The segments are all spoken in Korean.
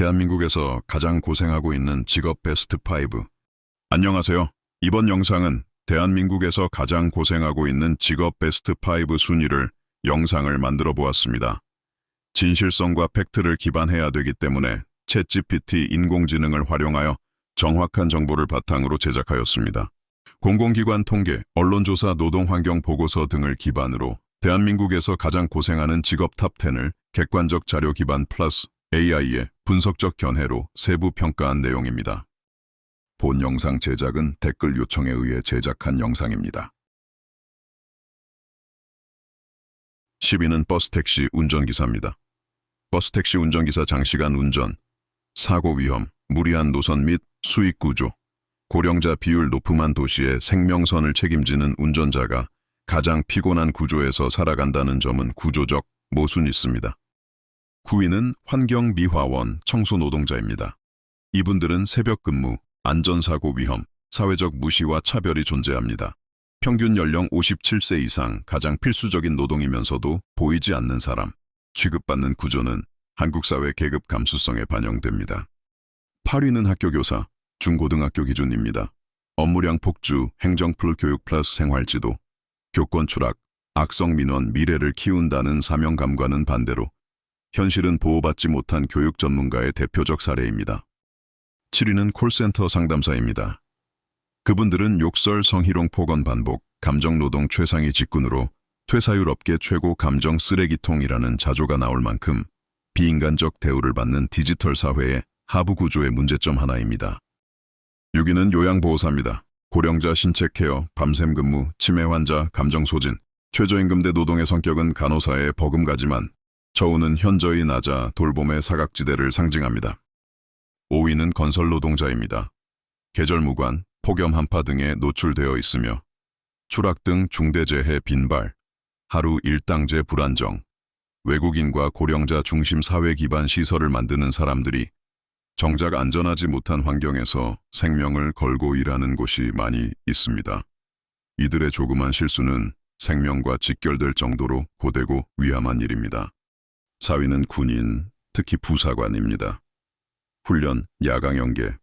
대한민국에서 가장 고생하고 있는 직업 베스트 5. 안녕하세요. 이번 영상은 대한민국에서 가장 고생하고 있는 직업 베스트 5 순위를 영상을 만들어 보았습니다. 진실성과 팩트를 기반해야 되기 때문에 챗GPT 인공지능을 활용하여 정확한 정보를 바탕으로 제작하였습니다. 공공기관 통계, 언론조사, 노동환경 보고서 등을 기반으로 대한민국에서 가장 고생하는 직업 탑10을 객관적 자료 기반 플러스 AI의 분석적 견해로 세부 평가한 내용입니다. 본 영상 제작은 댓글 요청에 의해 제작한 영상입니다. 10위는 버스택시 운전기사입니다. 버스택시 운전기사 장시간 운전, 사고 위험, 무리한 노선 및 수익 구조, 고령자 비율 높음한 도시의 생명선을 책임지는 운전자가 가장 피곤한 구조에서 살아간다는 점은 구조적 모순이 있습니다. 9위는 환경미화원 청소노동자입니다. 이분들은 새벽 근무, 안전사고 위험, 사회적 무시와 차별이 존재합니다. 평균 연령 57세 이상 가장 필수적인 노동이면서도 보이지 않는 사람, 취급받는 구조는 한국 사회 계급 감수성에 반영됩니다. 8위는 학교교사, 중고등학교 기준입니다. 업무량 폭주, 행정풀 교육 플러스 생활지도, 교권 추락, 악성 민원 미래를 키운다는 사명감과는 반대로 현실은 보호받지 못한 교육 전문가의 대표적 사례입니다. 7위는 콜센터 상담사입니다. 그분들은 욕설, 성희롱, 폭언 반복, 감정노동 최상위 직군으로 퇴사율 업계 최고 감정 쓰레기통이라는 자조가 나올 만큼 비인간적 대우를 받는 디지털 사회의 하부 구조의 문제점 하나입니다. 6위는 요양보호사입니다. 고령자 신체 케어, 밤샘 근무, 치매 환자, 감정 소진, 최저임금 대 노동의 성격은 간호사의 버금가지만 처우는 현저히 낮아 돌봄의 사각지대를 상징합니다. 5위는 건설 노동자입니다. 계절 무관, 폭염 한파 등에 노출되어 있으며 추락 등 중대재해 빈발, 하루 일당제 불안정, 외국인과 고령자 중심 사회 기반 시설을 만드는 사람들이 정작 안전하지 못한 환경에서 생명을 걸고 일하는 곳이 많이 있습니다. 이들의 조그만 실수는 생명과 직결될 정도로 고되고 위험한 일입니다. 4위는 군인, 특히 부사관입니다. 훈련, 야강 연계,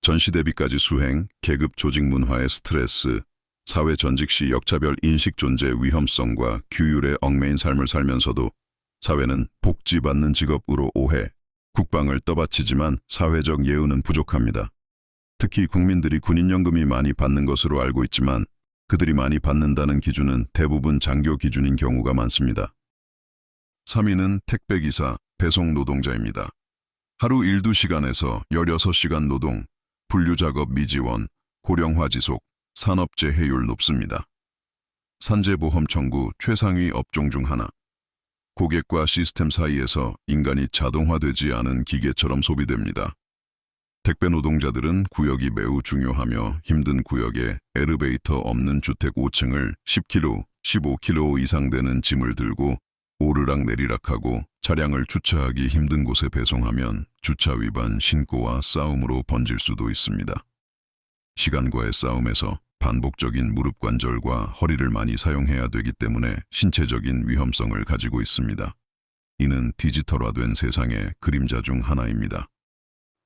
전시 대비까지 수행, 계급 조직 문화의 스트레스, 사회 전직 시 역차별 인식 존재 위험성과 규율에 얽매인 삶을 살면서도 사회는 복지받는 직업으로 오해, 국방을 떠받치지만 사회적 예우는 부족합니다. 특히 국민들이 군인연금이 많이 받는 것으로 알고 있지만 그들이 많이 받는다는 기준은 대부분 장교 기준인 경우가 많습니다. 3위는 택배기사, 배송 노동자입니다. 하루 일두 시간에서 16시간 노동, 분류작업 미지원, 고령화 지속, 산업재 해율 높습니다. 산재보험 청구 최상위 업종 중 하나. 고객과 시스템 사이에서 인간이 자동화되지 않은 기계처럼 소비됩니다. 택배 노동자들은 구역이 매우 중요하며 힘든 구역에 엘리베이터 없는 주택 5층을 10kg, 15kg 이상 되는 짐을 들고 오르락 내리락하고 차량을 주차하기 힘든 곳에 배송하면 주차 위반 신고와 싸움으로 번질 수도 있습니다. 시간과의 싸움에서 반복적인 무릎 관절과 허리를 많이 사용해야 되기 때문에 신체적인 위험성을 가지고 있습니다. 이는 디지털화된 세상의 그림자 중 하나입니다.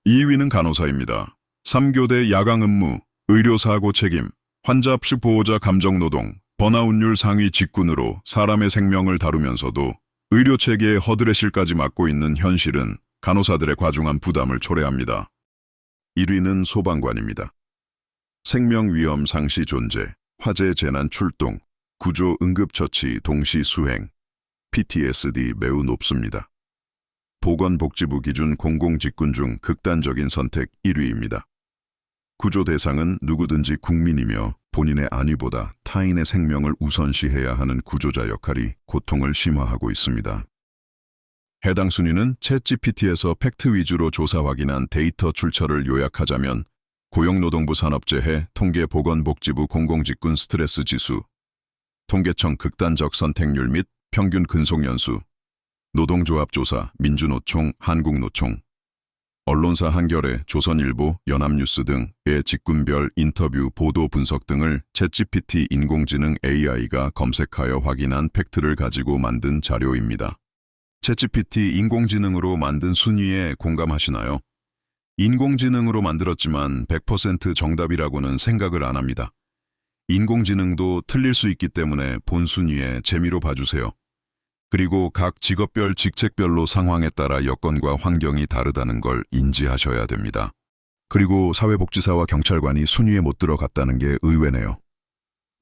2위는 간호사입니다. 3교대 야강 근무, 의료사고 책임, 환자 합식 보호자 감정노동, 번아웃률 상위 직군으로 사람의 생명을 다루면서도 의료체계의 허드렛일까지 맡고 있는 현실은 간호사들의 과중한 부담을 초래합니다. 1위는 소방관입니다. 생명 위험 상시 존재, 화재 재난 출동, 구조 응급처치 동시 수행, PTSD 매우 높습니다. 보건복지부 기준 공공직군 중 극단적인 선택 1위입니다. 구조 대상은 누구든지 국민이며 본인의 안위보다 타인의 생명을 우선시해야 하는 구조자 역할이 고통을 심화하고 있습니다. 해당 순위는 챗GPT에서 팩트 위주로 조사 확인한 데이터 출처를 요약하자면 고용노동부 산업재해 통계보건복지부 공공직군 스트레스 지수, 통계청 극단적 선택률 및 평균 근속연수, 노동조합 조사, 민주노총, 한국노총, 언론사 한겨레, 조선일보, 연합뉴스 등의 직군별 인터뷰, 보도 분석 등을 챗GPT 인공지능 AI가 검색하여 확인한 팩트를 가지고 만든 자료입니다. 챗GPT 인공지능으로 만든 순위에 공감하시나요? 인공지능으로 만들었지만 100% 정답이라고는 생각을 안 합니다. 인공지능도 틀릴 수 있기 때문에 본 순위에 재미로 봐주세요. 그리고 각 직업별 직책별로 상황에 따라 여건과 환경이 다르다는 걸 인지하셔야 됩니다. 그리고 사회복지사와 경찰관이 순위에 못 들어갔다는 게 의외네요.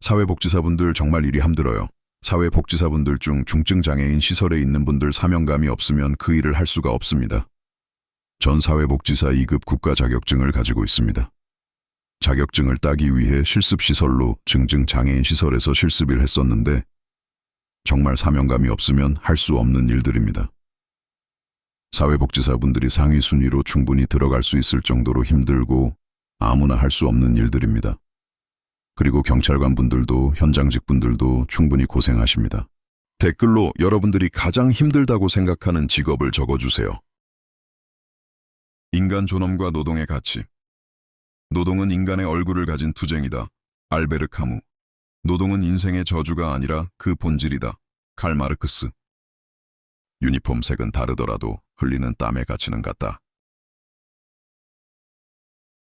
사회복지사분들 정말 일이 힘들어요. 사회복지사분들 중 중증장애인 시설에 있는 분들 사명감이 없으면 그 일을 할 수가 없습니다. 전 사회복지사 2급 국가 자격증을 가지고 있습니다. 자격증을 따기 위해 실습시설로 증증장애인 시설에서 실습을 했었는데 정말 사명감이 없으면 할 수 없는 일들입니다. 사회복지사분들이 상위 순위로 충분히 들어갈 수 있을 정도로 힘들고 아무나 할 수 없는 일들입니다. 그리고 경찰관 분들도 현장직 분들도 충분히 고생하십니다. 댓글로 여러분들이 가장 힘들다고 생각하는 직업을 적어주세요. 인간 존엄과 노동의 가치. 노동은 인간의 얼굴을 가진 투쟁이다. 알베르 카무. 노동은 인생의 저주가 아니라 그 본질이다. 칼 마르크스. 유니폼 색은 다르더라도 흘리는 땀의 가치는 같다.